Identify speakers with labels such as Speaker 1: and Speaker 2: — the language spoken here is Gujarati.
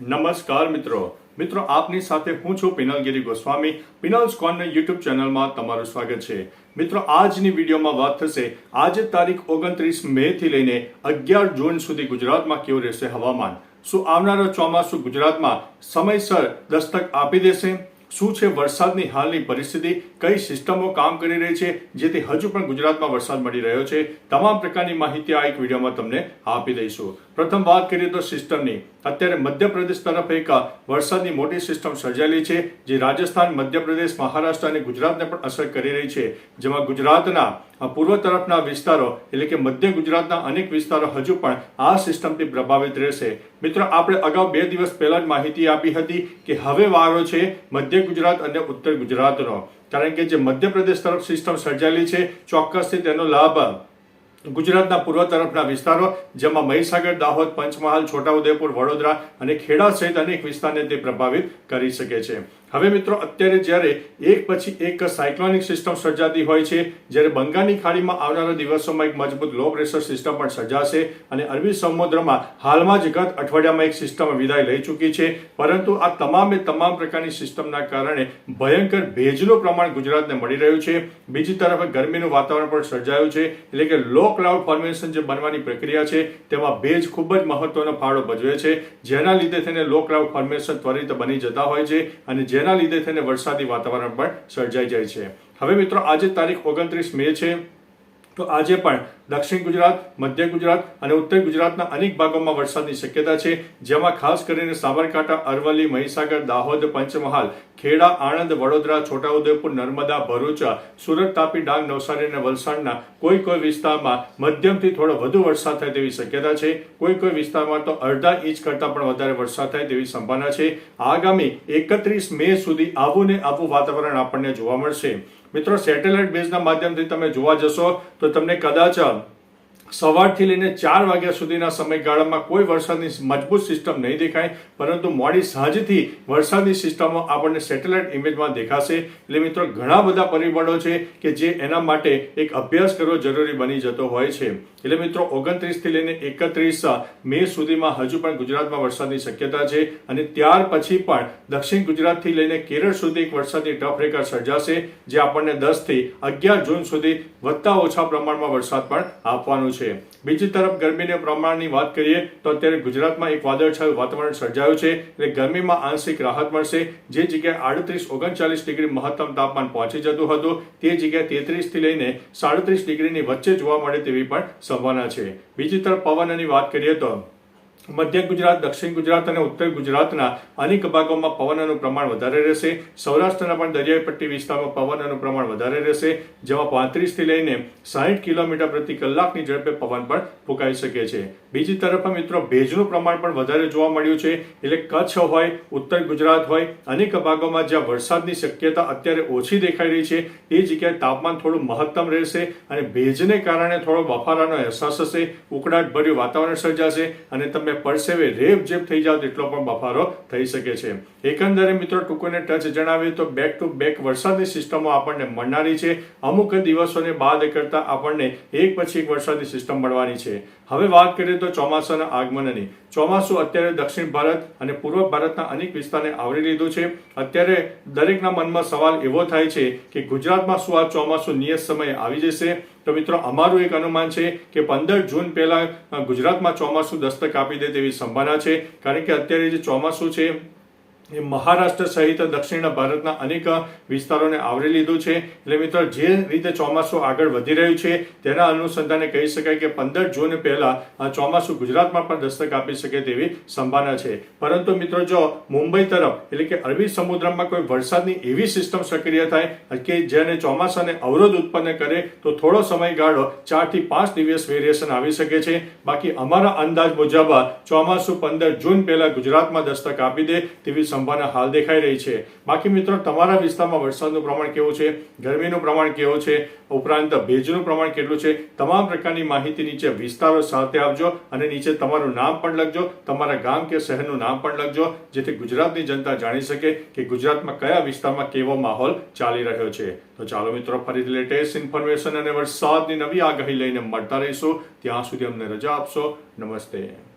Speaker 1: નમસ્કાર મિત્રો. મિત્રો, આપની સાથે હું છું પિનલગીરી ગોસ્વામી. પિનલ્સ કોર્નર યુટ્યુબ ચેનલમાં તમારું સ્વાગત છે. મિત્રો, આજની વિડીયોમાં વાત થશે આજે તારીખ ઓગણત્રીસ મે થી લઈને અગિયાર જૂન સુધી ગુજરાતમાં કેવું રહેશે હવામાન? શું આવનારો ચોમાસું ગુજરાતમાં સમયસર દસ્તક આપી દેશે? શું છે વરસાદની હાલની પરિસ્થિતિ? કઈ સિસ્ટમો કામ કરી રહી છે? જેથી હજુ પણ ગુજરાતમાં વરસાદ મળી રહ્યો છે. તમામ પ્રકારની માહિતી આ એક વિડીયોમાં તમને આપી દઈશું. પ્રથમ વાત કરીએ તો સિસ્ટમની. અત્યારે મધ્યપ્રદેશ તરફ એક વરસાદની મોટી સિસ્ટમ સર્જાયેલી છે, જે રાજસ્થાન, મધ્યપ્રદેશ, મહારાષ્ટ્ર અને ગુજરાતને પણ અસર કરી રહી છે. જેમાં ગુજરાતના પૂર્વ તરફના વિસ્તારો, એટલે કે મધ્ય ગુજરાતના અનેક વિસ્તારો હજુ પણ આ સિસ્ટમથી પ્રભાવિત રહેશે. મિત્રો, આપણે અગાઉ બે દિવસ પહેલા જ માહિતી આપી હતી કે હવે વારો છે મધ્ય ગુજરાત અને ઉત્તર ગુજરાતનો. કારણ કે જે મધ્યપ્રદેશ તરફ સિસ્ટમ સર્જાયેલી છે, ચોક્કસથી તેનો લાભ ગુજરાતના પૂર્વ તરફના વિસ્તારો, જેમાં મહીસાગર, દાહોદ, પંચમહાલ, છોટાઉદેપુર, વડોદરા અને ખેડા સહિત અનેક વિસ્તારને તે પ્રભાવિત કરી શકે છે. હવે મિત્રો, અત્યારે જ્યારે એક પછી એક સાયક્લોનિક સિસ્ટમ સર્જાતી હોય છે, જ્યારે બંગાળની ખાડીમાં આવનારા દિવસોમાં એક મજબૂત લો પ્રેશર સિસ્ટમ પણ સર્જાશે અને અરબી સમુદ્રમાં હાલમાં જ ગત અઠવાડિયામાં એક સિસ્ટમ વિદાય લઈ ચૂકી છે. પરંતુ આ તમામે તમામ પ્રકારની સિસ્ટમના કારણે ભયંકર ભેજનું પ્રમાણ ગુજરાતને મળી રહ્યું છે. બીજી તરફ ગરમીનું વાતાવરણ પણ સર્જાયું છે. એટલે કે લો ક્લાઉડ ફોર્મેશન જે બનવાની પ્રક્રિયા છે, તેમાં ભેજ ખૂબ જ મહત્વનો ફાળો ભજવે છે. જેના લીધે તેને લો ક્લાઉડ ફોર્મેશન ત્વરિત બની જતા હોય છે અને જેના લીધે તેને વરસાદી વાતાવરણ પણ સર્જાઈ જાય છે. હવે મિત્રો, આજે તારીખ ઓગણત્રીસ મે છે. તો આજે પણ દક્ષિણ ગુજરાત, મધ્ય ગુજરાત અને ઉત્તર ગુજરાતના અનેક ભાગોમાં વરસાદની શક્યતા છે, જેમાં ખાસ કરીને સાબરકાંઠા, અરવલ્લી, મહીસાગર, દાહોદ, પંચમહાલ, ખેડા, આણંદ, વડોદરા, છોટાઉદેપુર, નર્મદા, ભરૂચ, સુરત, તાપી, ડાંગ, નવસારી અને વલસાડના કોઈ કોઈ વિસ્તારમાં મધ્યમથી થોડો વધુ વરસાદ થાય તેવી શક્યતા છે. કોઈ કોઈ વિસ્તારમાં તો અડધા ઇંચ કરતાં પણ વધારે વરસાદ થાય તેવી સંભાવના છે. આગામી એકત્રીસ મે સુધી આવું ને આવું વાતાવરણ આપણને જોવા મળશે. મિત્રો સેટેલાઇટ બેઝના માધ્યમથી તમે જોવા જશો તો તમને કદાચ સવારથી લઈને ચાર વાગ્યા સુધીના સમયગાળામાં કોઈ વરસાદની મજબૂત સિસ્ટમ નહીં દેખાય, પરંતુ મોડી સાંજથી વરસાદની સિસ્ટમો આપણને સેટેલાઇટ ઇમેજમાં દેખાશે. એટલે મિત્રો, ઘણા બધા પરિબળો છે કે જે એના માટે એક અભ્યાસ કરવો જરૂરી બની જતો હોય છે. એટલે મિત્રો, ઓગણત્રીસથી લઈને એકત્રીસ મે સુધીમાં હજુ પણ ગુજરાતમાં વરસાદની શક્યતા છે અને ત્યાર પછી પણ દક્ષિણ ગુજરાતથી લઈને કેરળ સુધી એક વરસાદની ટફરેકર સર્જાશે, જે આપણને દસથી અગિયાર જૂન સુધી વધતા ઓછા પ્રમાણમાં વરસાદ પણ આપવાનું છે. બીજી તરફ ગરમીના પ્રમાણની વાત કરીએ, તો અત્યારે ગુજરાતમાં એક વાદળછાયું વાતાવરણ સર્જાયું છે એટલે ગરમીમાં આંશિક રાહત મળશે. જે જગ્યાએ આડત્રીસ ઓગણચાલીસ ડિગ્રી મહત્તમ તાપમાન પહોંચી જતું હતું, તે જગ્યાએ તેત્રીસથી લઈને સાડત્રીસ ડિગ્રીની વચ્ચે જોવા મળે તેવી પણ સંભાવના છે. બીજી તરફ પવનની વાત કરીએ તો મધ્ય ગુજરાત, દક્ષિણ ગુજરાત અને ઉત્તર ગુજરાતના અનેક ભાગોમાં પવનનું પ્રમાણ વધારે રહેશે. સૌરાષ્ટ્રના પણ દરિયાઈ પટ્ટી વિસ્તારમાં પવનનું પ્રમાણ વધારે રહેશે, જેમાં પાંત્રીસથી લઈને સાહીઠ કિલોમીટર પ્રતિ કલાકની ઝડપે પવન પણ ફૂંકાઈ શકે છે. બીજી તરફ મિત્રો, ભેજનું પ્રમાણ પણ વધારે જોવા મળ્યું છે. એટલે કચ્છ હોય, ઉત્તર ગુજરાત હોય, અનેક ભાગોમાં જ્યાં વરસાદની શક્યતા અત્યારે ઓછી દેખાઈ રહી છે, એ જગ્યાએ તાપમાન થોડું મહત્તમ રહેશે અને ભેજને કારણે થોડો બફારાનો અહેસાસ હશે, ઉકળાટભર્યું વાતાવરણ સર્જાશે અને તમે પરસેવે રેપ જેપ થઈ જાવ તેટલો પણ બફારો થઈ શકે છે. એકંદરે મિત્રો, ટૂંકોને ટચ જણાવીએ તો બેક ટુ બેક વરસાદની સિસ્ટમો આપણને મળનારી છે. અમુક દિવસોને બાદ કરતા આપણને એક પછી એક વરસાદની સિસ્ટમ મળવાની છે. હવે વાત કરીએ તો ચોમાસાના આગમનની. ચોમાસું અત્યારે દક્ષિણ ભારત અને પૂર્વ ભારતના અનેક વિસ્તારને આવરી લીધું છે. અત્યારે દરેકના મનમાં સવાલ એવો થાય છે કે ગુજરાતમાં શું આ ચોમાસું નિયત સમયે આવી જશે? તો મિત્રો, અમારું એક અનુમાન છે કે પંદર જૂન પહેલા ગુજરાતમાં ચોમાસું દસ્તક આપી દે તેવી સંભાવના છે. કારણ કે અત્યારે જે ચોમાસું છે એ મહારાષ્ટ્ર સહિત દક્ષિણ ભારતના અનેક વિસ્તારોને આવરી લીધું છે. એટલે મિત્રો, જે રીતે ચોમાસું આગળ વધી રહ્યું છે, તેના અનુસંધાને કહી શકાય કે પંદર જૂન પહેલા ચોમાસું ગુજરાતમાં પણ દસ્તક આપી શકે તેવી સંભાવના છે. પરંતુ મિત્રો, જો મુંબઈ તરફ, એટલે કે અરબી સમુદ્રમાં કોઈ વરસાદની એવી સિસ્ટમ સક્રિય થાય કે જેને ચોમાસાને અવરોધ ઉત્પન્ન કરે, તો થોડો સમયગાળો ચારથી પાંચ દિવસ વેરિએશન આવી શકે છે. બાકી અમારા અંદાજ મુજબ ચોમાસું પંદર જૂન પહેલા ગુજરાતમાં દસ્તક આપી દે તેવી સંભાવના હાલ દેખાઈ રહી છે. બાકી મિત્રો, તમારા વિસ્તારમાં વરસાદનું પ્રમાણ કેવું છે? ગરમીનું પ્રમાણ કેવું છે? ઉપરાંત ભેજનું પ્રમાણ કેટલું છે? તમામ પ્રકારની માહિતી નીચે વિસ્તારો સાથે આપજો અને નીચે તમારું નામ પણ લખજો. તમારા ગામ કે શહેરનું નામ પણ લખજો, જેથી ગુજરાતની જનતા જાણી શકે કે ગુજરાતમાં કયા વિસ્તારમાં કેવો માહોલ ચાલી રહ્યો છે. તો ચાલો મિત્રો, ફરીથી લેટેસ્ટ ઇન્ફોર્મેશન અને વરસાદની નવી આગાહી લઈને મળતા રહીશું. ત્યાં સુધી અમને રજા આપશો. નમસ્તે.